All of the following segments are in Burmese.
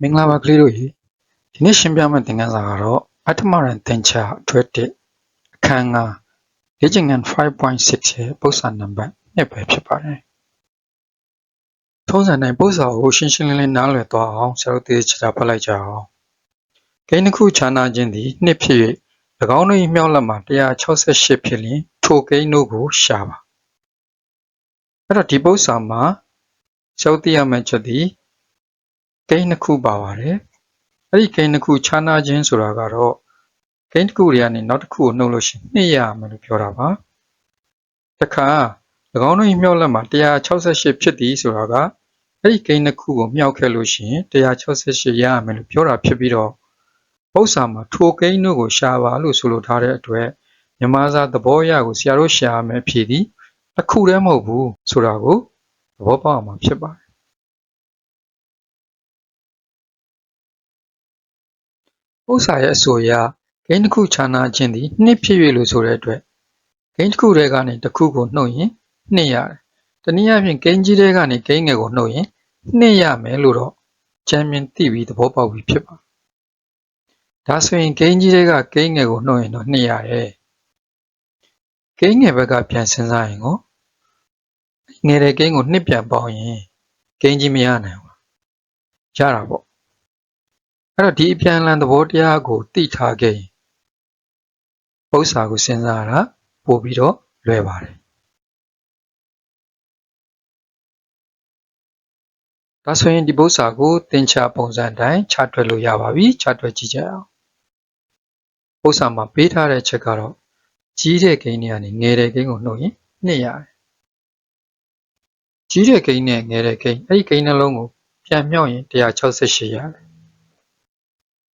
မင်္ဂလာပါကလေးတို့ရေဒီနေ့ရှင်းပြမယ့်သင်ခန်းစာကတော့အတ္တမရန်သင်္ချာအတွက်တစ်အခန်းငါလေ့ကျင့်ခန်း5.6ရဲ့ပု္ပ္ပာနံပါတ်1ပဲဖြစ်ပါတယ်ထုံးစံတိုင်းပု္ပ္ပာကိုရှင်းရှင်းလင်းလင်းနားလည်သွားအောင်ဆရာတို့သေချာဖတ်လိုက်ကြအောင်ဂိမ်းတစ်ခုခြားနာခြင်းသည်နှစ်ဖြစ်၍၎င်းတို့၏မြောက်လက်မှာ168ဖြစ်လျှင်ထိုဂိမ်းတို့ကိုရှာပါအဲ့တော့ဒီပု္ပ္ပာမှာဆရာတို့သိရမယ့်ချက်သည် ဂိမ်းနှစ်ခုပါပါတယ်အဲ့ဒီဂိမ်းနှစ်ခုခြားနာခြင်းဆိုတာကတော့ဂိမ်းတစ်ခုတွေကနေနောက်တစ်ခုကိုနှုတ်လို့ရှိရင်နှစ်ရမယ်လို့ပြောတာပါတခါ၎င်းတို့၏မြောက်လက်မှာ168ဖြစ်သည်ဆိုတာကအဲ့ဒီဂိမ်းနှစ်ခုကိုမြောက်ခဲ့လို့ရှိရင်168ရရမယ်လို့ပြောတာဖြစ်ပြီးတော့ပု္ပ္ပာမှာထိုဂိမ်းတို့ကိုရှာပါလို့ဆိုလိုထားတဲ့အတွက်မြန်မာစာသဘောအရကိုဆရာတို့ရှာရမယ်ဖြေသည်တစ်ခုတည်းမဟုတ်ဘူးဆိုတာကိုသဘောပေါက်အောင်မှာဖြစ်ပါတယ် ဥစ္စာရဲ့အဆိုအရဂိမ်းတစ်ခုခြားနာခြင်းသည်နှစ်ဖြစ်၍လို့ဆိုတဲ့အတွက်ဂိမ်းတစ်ခုတည်းကနေတစ်ခုကိုနှုတ်ရင်နှစ်ရတယ်။တနည်းအားဖြင့်ဂိမ်းကြီးတဲကနေဂိမ်းငယ်ကိုနှုတ်ရင်နှစ်ရမယ်လို့တော့ချမ်းမြင်သိပြီးသဘောပေါက်ပြီးဖြစ်ပါတယ်။ဒါဆိုရင်ဂိမ်းကြီးတဲကဂိမ်းငယ်ကိုနှုတ်ရင်တော့နှစ်ရတယ်။ဂိမ်းငယ်ဘက်ကပြန်စဉ်းစားရင်ကိုငယ်တဲ့ဂိမ်းကိုနှစ်ပြန်ပေါင်းရင်ဂိမ်းကြီးမရနိုင်ဘူး။ရတာပေါ့ အဲ့တော့ဒီအပြန်အလှန်သဘောတရားကိုသိထားခဲ့ရင်ပု္ပ္ပာကိုစဉ်းစားရတာပို့ပြီးတော့လွယ်ပါတယ်ဒါဆိုရင်ဒီပု္ပ္ပာကိုသင်္ချာပုံစံတိုင်းခြားတွက်လို့ရပါပြီခြားတွက်ကြည့်ကြအောင်ပု္ပ္ပာမှာပေးထားတဲ့ချက်ကတော့ကြီးတဲ့ဂိမ်းတွေကနေငယ်တဲ့ဂိမ်းကိုနှုတ်ရင်နှစ်ရတယ်ကြီးတဲ့ဂိမ်းနဲ့ငယ်တဲ့ဂိမ်းအဲ့ဒီဂိမ်းနှလုံးကိုပြန်မြောက်ရင်168ရတယ်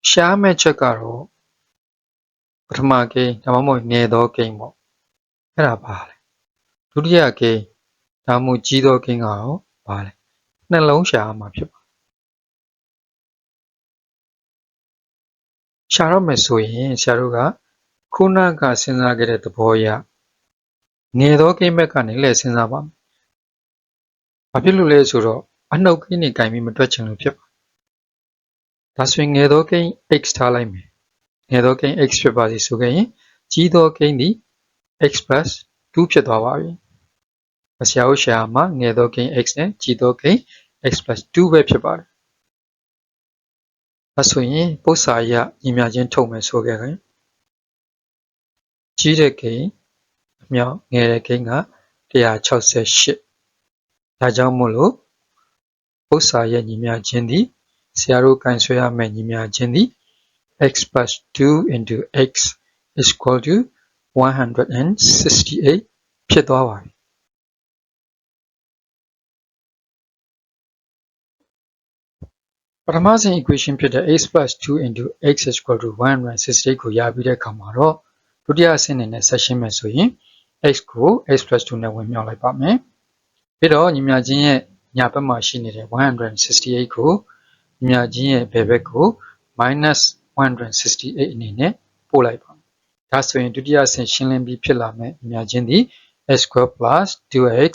ရှားမဲ့ချက်ကတော့ပထမဂိမ်းဒါမှမဟုတ်ငယ်သောဂိမ်းပေါ့အဲ့ဒါပါလေဒုတိယဂိမ်းဒါမှမဟုတ်ကြီးသောဂိမ်းကတော့ပါလေနှလုံးရှားမှာဖြစ်ပါရှားတော့မယ်ဆိုရင်ဆရာတို့ကခုနကစဉ်းစားခဲ့တဲ့သဘောအရငယ်သောဂိမ်းဘက်ကနေလှည့်စဉ်းစားပါမယ်ဘာဖြစ်လို့လဲဆိုတော့အနှုတ်ဂိမ်းနေကင်ပြီးမတွက်ချင်လို့ဖြစ်ပါ ဒါဆိုရင်ငယ်သောကိန်း x ထားလိုက်မယ်ငယ်သောကိန်း x ဖြစ်ပါစေဆိုခဲ့ရင်ကြီးသောကိန်းသည် x 2ဖြစ်သွားပါပြီအစရာဥရှာမှာငယ်သောကိန်း x နဲ့ကြီးသောကိန်း x 2ပဲဖြစ်ပါတယ်အဲဆိုရင်ပု္ပ္ပာရညီမျှချင်းထုတ်မယ်ဆိုခဲ့ရင်ကြီးတဲ့ကိန်းအမြောက်ငယ်တဲ့ကိန်းက168ဒါကြောင့်မို့လို့ပု္ပ္ပာရညီမျှချင်းသည် ဆရာတို့ကန်ဆွဲရမယ့်ညီမျှခြင်းသည် x plus 2 into x is equal to 168ဖြစ်သွားပါပြီပထမဆုံး equation ဖြစ်တဲ့ x plus 2 into x is equal to 168ကိုရပြီးတဲ့အခါမှာတော့ဒုတိယအဆင့်အနေနဲ့ဆက်ရှင်းမယ်ဆိုရင် x ကို x plus 2နဲ့ဝင်မြောက်လိုက်ပါမယ်ပြီးတော့ညီမျှခြင်းရဲ့ညာဘက်မှာရှိနေတဲ့168ကို မြာချင်းရဲ့ဘယ်ဘက်ကို -168 အနေနဲ့ပို့လိုက်ပါမယ်။ဒါဆိုရင်ဒုတိယအဆင့်ရှင်းလင်းပြီးဖြစ်လာမယ့်မြာချင်းသည် x square plus 2x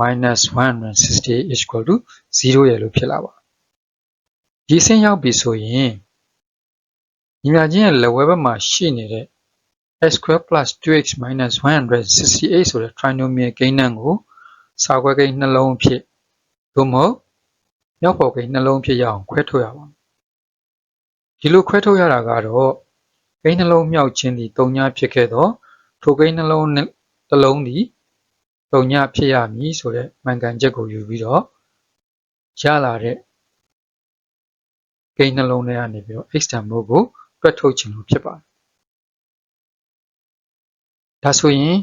minus 168 is equal to 0ရဲ့လို့ဖြစ်လာပါဒီအဆင့်ရောက်ပြီဆိုရင်မြာချင်းရဲ့လက်ဝဲဘက်မှာရှိနေတဲ့ x square plus 2x minus 168ဆိုတဲ့ trinomial ကိန်းနှံကိုစာခွဲကိန်းနှလုံးအဖြစ်သို့မဟုတ် မြောက်ဖော်ကိန်းနှလုံးဖြစ်ရအောင်ခွဲထုတ်ရပါမယ်ဒီလိုခွဲထုတ်ရတာကတော့ကိန်းနှလုံးမြောက်ခြင်းသည်တုံညာဖြစ်ခဲ့တော့ထိုကိန်းနှလုံးတစ်လုံးသည်တုံညာဖြစ်ရမည်ဆိုတဲ့မှန်ကန်ချက်ကိုယူပြီးတော့ရလာတဲ့ကိန်းနှလုံးထဲကနေပြီးတော့ x တန်ဖိုးကိုတွက်ထုတ်ခြင်းလို့ဖြစ်ပါတယ်ဒါဆိုရင်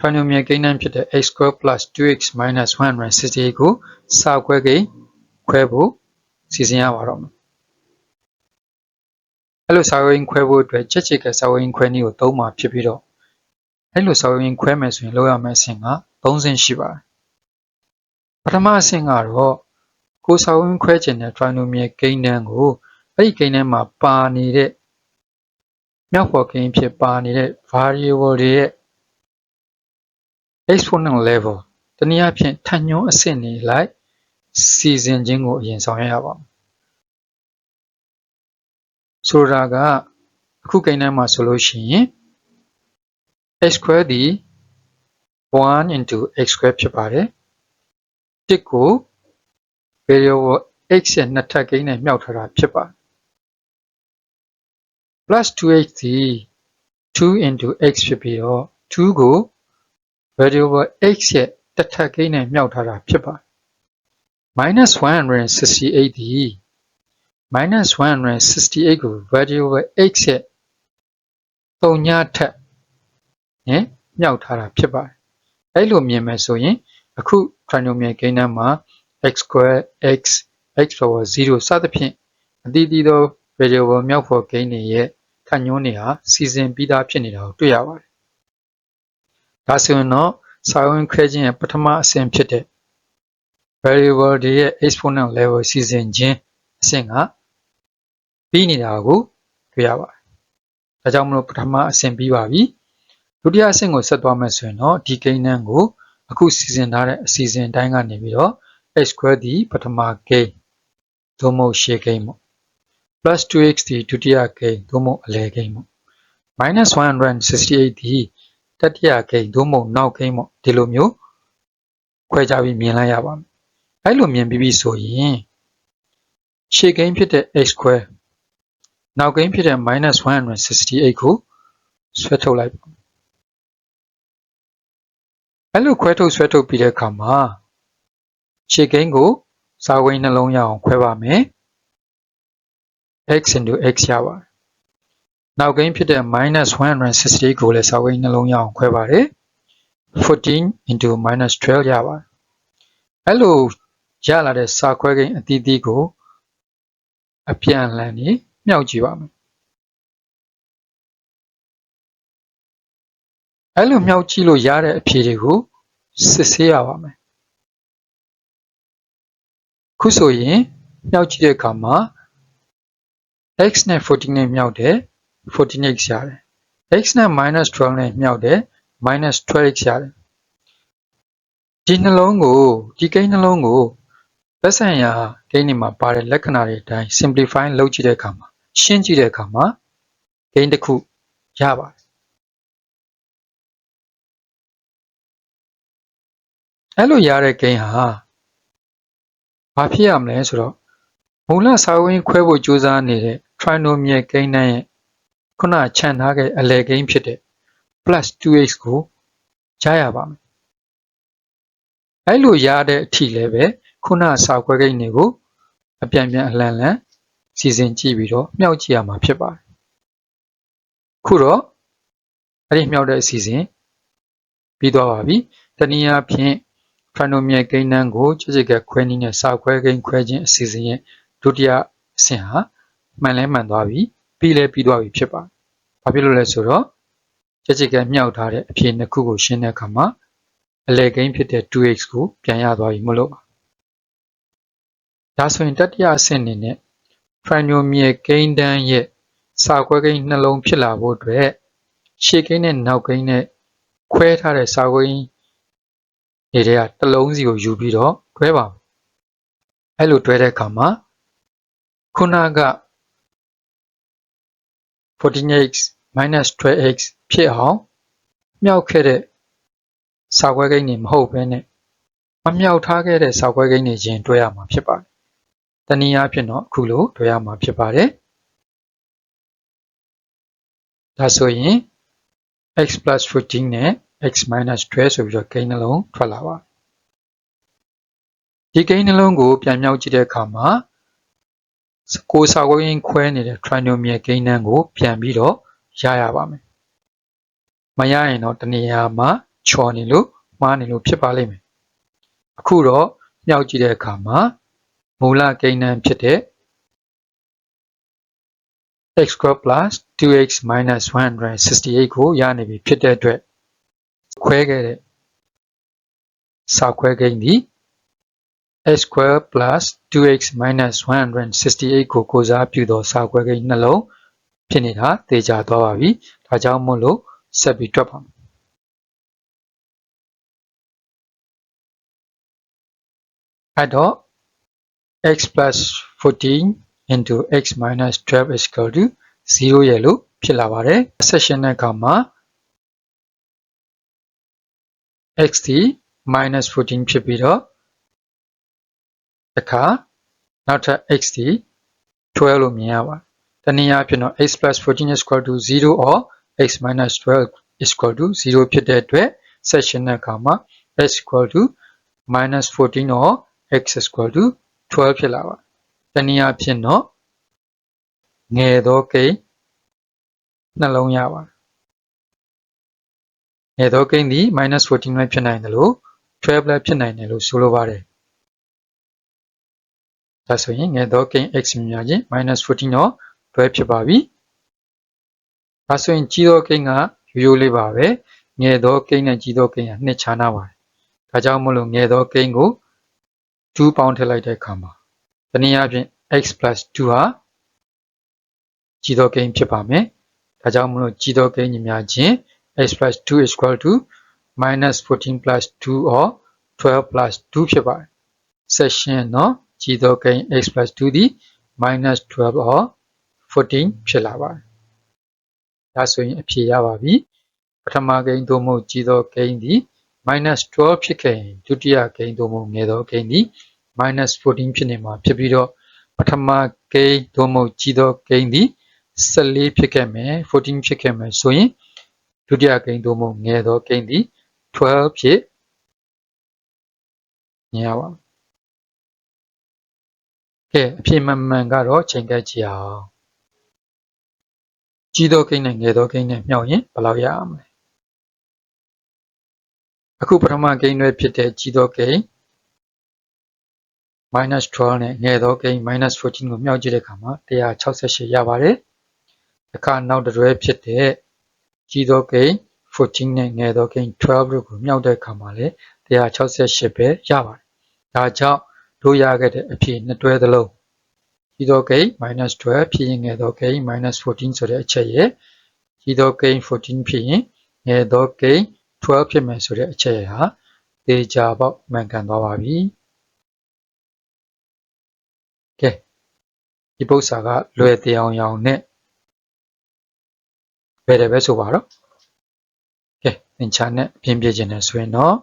trinomial ကိန်းနှံဖြစ်တဲ့ x square plus 2x minus 168ကိုစာခွဲကိန်းခွဲဖို့စီစဉ်ရပါတော့မယ်အဲ့လိုစာခွဲကိန်းခွဲဖို့အတွက်ချက်ချစ်ကစာခွဲကိန်းခွဲနည်းကိုသုံးမှာဖြစ်ပြီးတော့အဲ့လိုစာခွဲကိန်းခွဲမယ်ဆိုရင်လောက်ရမယ့်အဆင့်က3ဆင့်ရှိပါတယ်ပထမအဆင့်ကတော့ကိုစာခွဲကိန်းခွဲခြင်းတဲ့ trinomial ကိန်းနှံကိုအဲ့ဒီကိန်းထဲမှာပါနေတဲ့မြောက်ဖော်ကိန်းဖြစ်ပါနေတဲ့ variable တွေရဲ့ exponent level တနည်းအားဖြင့်ထပ်ညွှန်းအဆင့်နေလိုက်စီစဉ်ခြင်းကိုအရင်ဆောင်ရွက်ရပါမယ်ဆိုတာကအခုကိန်းထဲမှာဆိုလို့ရှိရင် x square ဒီ1 into x square ဖြစ်ပါတယ်တစ်ကို variable x ရဲ့နှစ်ထပ်ကိန်းနဲ့မြှောက်ထားတာဖြစ်ပါတယ် plus 2x ဒီ2 into x ဖြစ်ပြီးတော့2ကို variable x ရဲ့တစ်ထပ်ကိန်းနဲ့မြှောက်ထားတာဖြစ်ပါတယ် minus 168ဒီ minus 168ကို variable x ရဲ့ပုံညာထက်နဲ့မြှောက်ထားတာဖြစ်ပါတယ်အဲ့လိုမြင်မယ်ဆိုရင်အခု trinomial ကိန်းထဲမှာ x square x x power 0စသဖြင့်အတီးတီးသော variable မြောက်ဖော်ကိန်းတွေရဲ့ခန့်ညွှန်းတွေဟာစီစဉ်ပြီးသားဖြစ်နေတာကိုတွေ့ရပါတယ်။ ဒါဆိုရင်တော့စာဝင်ခွဲခြင်းရဲ့ပထမအဆင့်ဖြစ်တဲ့ variable တွေရဲ့ exponent level စီစဉ်ခြင်းအဆင့်ကပြီးနေတာကိုတွေ့ရပါတယ်။ဒါကြောင့်မလို့ပထမအဆင့်ပြီးပါပြီ။ဒုတိယအဆင့်ကိုဆက်သွားမယ်ဆိုရင်တော့ဒီကိန်းနှန်းကိုအခုစီစဉ်ထားတဲ့အစီအစဉ်တိုင်းကနေပြီးတော့ x square ဒီပထမကိန်းသို့မဟုတ်ရှေ့ကိန်းပေါ့ plus 2x ဒီဒုတိယကိန်းသို့မဟုတ်အလယ်ကိန်းပေါ့ minus 168ဒီ တတိယကိန်းသို့မဟုတ်နောက်ကိန်းပေါ့ဒီလိုမျိုးခွဲခြားပြီးမြင်လိုက်ရပါမယ်အဲ့လိုမြင်ပြီးပြီဆိုရင်ရှေ့ကိန်းဖြစ်တဲ့ x square နောက်ကိန်းဖြစ်တဲ့ minus 168ကိုဆွဲထုတ်လိုက်ပါအဲ့လိုခွဲထုတ်ဆွဲထုတ်ပြီးတဲ့အခါမှာရှေ့ကိန်းကိုစာဝိန်းနှလုံးရအောင်ခွဲပါမယ် x into x ရပါတယ် နောက်ကိန်းဖြစ်တဲ့ minus 168ကိုလည်းစာဝိန်းနှလုံးရအောင်ခွဲပါတယ်14 into minus 12 ရပါတယ်အဲ့လိုရလာတဲ့စာခွဲကိန်းအသီးသီးကိုအပြန်အလှန်နေမြှောက်ကြည့်ပါမယ်အဲ့လိုမြှောက်ကြည့်လို့ရတဲ့အဖြေတွေကိုစစ်ဆေးရပါမယ်ခုဆိုရင်မြှောက်ကြည့်တဲ့အခါမှာ x နဲ့14နဲ့မြှောက်တယ် 14x ရတယ် x နဲ့ -12 နဲ့မြှောက်တယ် -12x ရတယ်ဒီနှလုံးကိုဒီကိန်းနှလုံးကိုသက်ဆိုင်ရာကိန်းတွေမှာပါတဲ့လက္ခဏာတွေအတိုင်း simplify လုပ်ကြည့်တဲ့အခါမှာရှင်းကြည့်တဲ့အခါမှာကိန်းတစ်ခုရပါတယ်အဲ့လိုရတဲ့ကိန်းဟာဘာဖြစ်ရမလဲဆိုတော့မူလစာဝင်းခွဲဖို့ကြိုးစားနေတဲ့ trinomial ကိန်းတိုင်းရဲ့ ခုနခြံထားခဲ့အလယ်ကိန်းဖြစ်တဲ့ plus 2x ကိုကြားရပါမယ်။အဲလိုရတဲ့အထိလည်းပဲခုနစာခွဲကိန်းတွေကိုအပြန်ပြန်အလန်လန်စီစဉ်ကြည့်ပြီးတော့မြှောက်ကြည့်ရမှာဖြစ်ပါတယ်။ခုတော့အဲ့ဒီမြှောက်တဲ့အစီအစဉ်ပြီးသွားပါပြီ။တနည်းအားဖြင့် trinomial ကိန်းတန်းကိုကြိတ်ကြိတ်ကခွဲနည်းနဲ့စာခွဲကိန်းခွဲခြင်းအစီအစဉ်ရဲ့ဒုတိယအဆင့်ဟာမှန်လဲမှန်သွားပြီ ပြီးလဲပြီးသွားပြီဖြစ်ပါတယ်။ဘာဖြစ်လို့လဲဆိုတော့ကြိတ်ကြိတ်ကမြောက်ထားတဲ့အဖြေနှစ်ခုကိုရှင်းတဲ့အခါမှာအလယ်ကိန်းဖြစ်တဲ့ 2x ကိုပြန်ရသွားပြီမလို့ပါ။ဒါဆိုရင်တတိယအဆင့်အနေနဲ့ trinomial ကိန်းတန်းရဲ့စာခွဲကိန်းနှလုံးဖြစ်လာဖို့အတွက်ရှေ့ကိန်းနဲ့နောက်ကိန်းနဲ့ခွဲထားတဲ့စာခွဲကိန်းတွေကတလုံးစီကိုယူပြီးတော့တွဲပါမယ်အဲ့လိုတွဲတဲ့အခါမှာခုနက 14x 12x ဖြစ်အောင်မြောက်ခဲ့တဲ့စာခွဲကိန်းတွေမဟုတ်ဘဲနဲ့မမြောက်ထားခဲ့တဲ့စာခွဲကိန်းတွေချင်းတွဲရမှာဖြစ်ပါတယ်။တနည်းအားဖြင့်တော့အခုလိုတွဲရမှာဖြစ်ပါတယ်။ဒါဆိုရင် x 14နဲ့ x 12ဆိုပြီးတော့ကိန်းနှလုံးထွက်လာပါဒီကိန်းနှလုံးကိုပြန်မြောက်ကြည့်တဲ့အခါမှာ ကိုစာကွင်းခွဲနေတဲ့ trinomial ကိန်းနှန်းကို ပြန်ပြီးတော့ရရပါမယ်မရရင်တော့တနေရာမှာချော်နေလို့မှားနေလို့ဖြစ်ပါလိမ့်မယ်အခုတော့မြောက်ကြည့်တဲ့အခါမှာမူလကိန်းနှန်းဖြစ်တဲ့ x square plus 2x minus 168ကိုရနေပြီဖြစ်တဲ့အတွက်ခွဲခဲ့တဲ့စာခွဲကိန်းသည် x square plus 2x minus 168ကိုကိုစားပြုသောစာခွဲကိန်းနှလုံးဖြစ်နေတာသိကြသွားပါပြီ။ဒါကြောင့်မို့လို့ဆက်ပြီးတွက်ပါမယ်။အဲ့တော့ x plus 14 into x minus 12 is equal to 0ရဲ့လို့ဖြစ်လာပါတယ် section တဲ့အခါမှာ x ဒီ minus 14ဖြစ်ပြီးတော့ တစ်ခါနောက်ထပ် x ဒီ12လို့မြင်ရပါတယ်တနည်းအားဖြင့်တော့ x plus 14 is equal to 0 or x minus 12 is equal to 0ဖြစ်တဲ့အတွက် section တဲ့အခါမှာ x equal to minus 14 or x is equal to 12ဖြစ်လာပါတယ်တနည်းအားဖြင့်တော့ငယ်သောကိန်းနှလုံးရပါတယ်ငယ်သောကိန်းသည် minus 14 လည်းဖြစ်နိုင်တယ်လို့12လည်းဖြစ်နိုင်တယ်လို့ဆိုလိုပါတယ် ဒါဆိုရင်ငယ်သောကိန်း x မြင်များချင်း minus 14 တော့12ဖြစ်ပါပြီဒါဆိုရင်ကြီးသောကိန်းကရိုးရိုးလေးပါပဲငယ်သောကိန်းနဲ့ကြီးသောကိန်းကနှစ်ခြားနာပါတယ်ဒါကြောင့်မလို့ငယ်သောကိန်းကို2ပေါင်းထည့်လိုက်တဲ့အခါမှာတနည်းအားဖြင့် x 2ဟာကြီးသောကိန်းဖြစ်ပါမယ်ဒါကြောင့်မလို့ကြီးသောကိန်းညီများချင်း x plus 2 is equal to minus 14 plus 2 or 12 plus 2ဖြစ်ပါတယ်။ section နော် ကြီးသောကိန်း x plus 2သည် minus 12 or 14ဖြစ်လာပါတယ်။ဒါဆိုရင်အဖြေရပါပြီ။ပထမကိန်းသို့မဟုတ်ကြီးသောကိန်းသည် minus 12 ဖြစ်ခဲ့ရင်ဒုတိယကိန်းသို့မဟုတ်ငယ်သောကိန်းသည် minus 14 ဖြစ်နေမှာဖြစ်ပြီးတော့ပထမကိန်းသို့မဟုတ်ကြီးသောကိန်းသည်14ဖြစ်ခဲ့မယ်14ဖြစ်ခဲ့မယ်ဆိုရင်ဒုတိယကိန်းသို့မဟုတ်ငယ်သောကိန်းသည်12ဖြစ်မြင်ရပါမယ်။ ကဲအဖြစ်မှန်မှန်ကတော့ချိန်ကပ်ကြည့်အောင်။ကြီးသောကိန်းနဲ့ငယ်သောကိန်းနဲ့မြောက်ရင်ဘယ်လောက်ရအောင်လဲ။အခုပထမကိန်းတွေဖြစ်တဲ့ကြီးသောကိန်း minus 12 နဲ့ငယ်သောကိန်း minus 14 ကိုမြောက်ကြည့်တဲ့အခါမှာ168ရပါတယ်။အခါနောက်တစ်တွဲဖြစ်တဲ့ကြီးသောကိန်း14နဲ့ငယ်သောကိန်း12တို့ကိုမြောက်တဲ့အခါမှာလည်း168ပဲရပါတယ်။ဒါကြောင့် တို့ရခဲ့တဲ့အဖြေနှစ်တွဲသလုံးကြီးသောကိန်း -12 ဖြစ်ရင်ငယ်သောကိန်း -14 ဆိုတဲ့အချက်ရဲ့ကြီးသောကိန်း14ဖြစ်ရင်ငယ်သောကိန်း12ဖြစ်မယ်ဆိုတဲ့အချက်ရဲ့ဟာသေချာပေါက်မှန်ကန်သွားပါပြီ။ကဲဒီပု္ပ္ပစာကလွယ်တရားအောင်နဲ့ဘယ်တယ်ပဲဆိုပါတော့ကဲသင်္ချာနဲ့အပြင်းပြခြင်းနဲ့ဆိုရင်တော့